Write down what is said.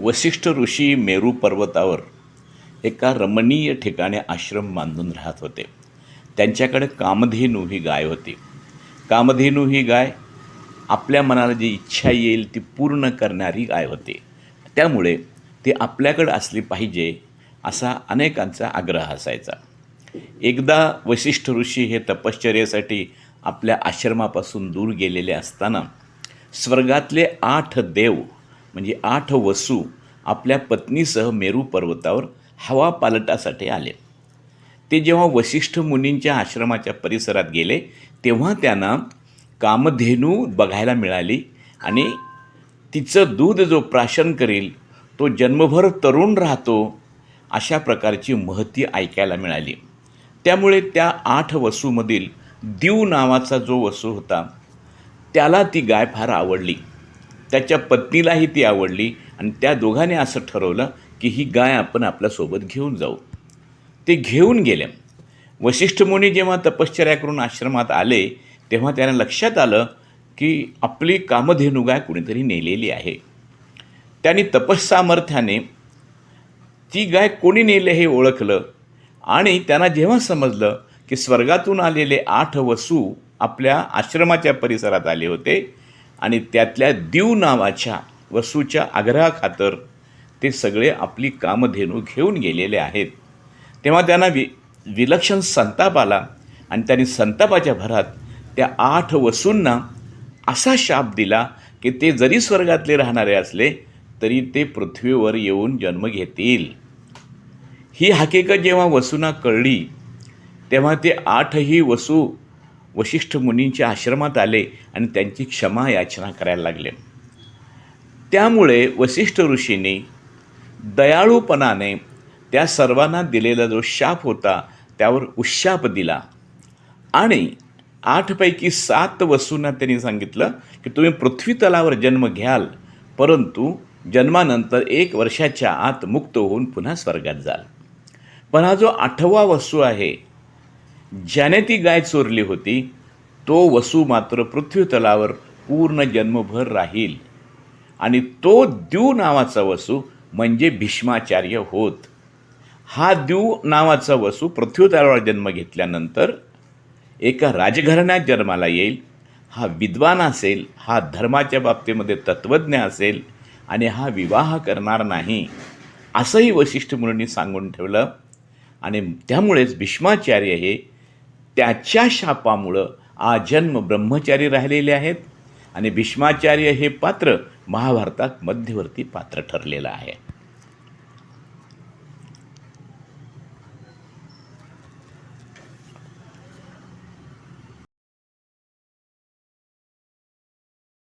वसिष्ठ ऋषी मेरू पर्वतावर एका रमणीय ठिकाणी आश्रम बांधून राहत होते. त्यांच्याकडे कामधेनू ही गाय होती. कामधेनू ही गाय आपल्या मनाला जी इच्छा येईल ती पूर्ण करणारी गाय होती. त्यामुळे ती आपल्याकडे असली पाहिजे असा अनेकांचा आग्रह असायचा. एकदा वशिष्ठ ऋषी हे तपश्चर्येसाठी आपल्या आश्रमापासून दूर गेलेले असताना स्वर्गातले आठ देव म्हणजे आठ वसू आपल्या पत्नीसह मेरू पर्वतावर हवा पालटासाठी आले. ते जेव्हा वशिष्ठ मुनींच्या आश्रमाच्या परिसरात गेले तेव्हा त्यांना कामधेनू बघायला मिळाली आणि तिचं दूध जो प्राशन करील तो जन्मभर तरुण राहतो अशा प्रकारची महती ऐकायला मिळाली. त्यामुळे त्या आठ वसूमधील दीव नावाचा जो वसू होता त्याला ती गाय फार आवडली. त्याच्या पत्नीलाही ती आवडली आणि त्या दोघांनी असं ठरवलं की ही गाय आपण आपल्यासोबत घेऊन जाऊ. ते घेऊन गेले. वशिष्ठ मुनी जेव्हा तपश्चर्या करून आश्रमात आले तेव्हा त्यांना लक्षात आलं की आपली कामधेनू गाय कुणीतरी नेलेली आहे. त्यांनी तपस्सामर्थ्याने ती गाय कोणी नेले हे ओळखलं आणि त्यांना जेव्हा समजलं की स्वर्गातून आलेले आठ वसू आपल्या आश्रमाच्या परिसरात आले होते आणि त्यातल्या दीव नावाच्या वसूच्या आग्रहाखातर ते सगळे आपली कामधेनू घेऊन गेलेले आहेत. तेव्हा त्यांना वि विलक्षण संताप आला आणि त्यांनी संतापाच्या भरात त्या आठ वसूंना असा शाप दिला की ते जरी स्वर्गातले राहणारे असले तरी ते पृथ्वीवर येऊन जन्म घेतील. ही हकीकत जेव्हा वसूंना कळली तेव्हा ते आठही वसू वशिष्ठ मुनींच्या आश्रमात आले आणि त्यांची क्षमा याचना करायला लागले. त्यामुळे वसिष्ठ ऋषींनी दयाळूपणाने त्या सर्वांना दिलेला जो शाप होता त्यावर उशाप दिला. आणि आठपैकी सात वसूंना त्यांनी सांगितलं की तुम्ही पृथ्वी तलावर जन्म घ्याल परंतु जन्मानंतर एक वर्षाच्या आत मुक्त होऊन पुन्हा स्वर्गात जाल. पण हा जो आठवा वसू आहे ज्याने ती गाय चोरली होती तो वसू मात्र पृथ्वी तलावर पूर्ण जन्मभर राहील. आणि तो द्यू नावाचा वसू म्हणजे भीष्माचार्य होत. हा द्यू नावाचा वसू पृथ्वी तलावर जन्म घेतल्यानंतर एका राजघराण्यात जन्माला येईल. हा विद्वान असेल हा धर्माच्या बाबतीमध्ये तत्त्वज्ञ असेल आणि हा विवाह करणार नाही असंही वशिष्ठ मुनींनी सांगून ठेवलं. आणि त्यामुळेच भीष्माचार्य हे त्याच्या शापामुळं आजन्म ब्रह्मचारी राहिलेले आहेत आणि भीष्माचार्य हे पात्र महाभारतात मध्यवर्ती पात्र ठरलेलं आहे.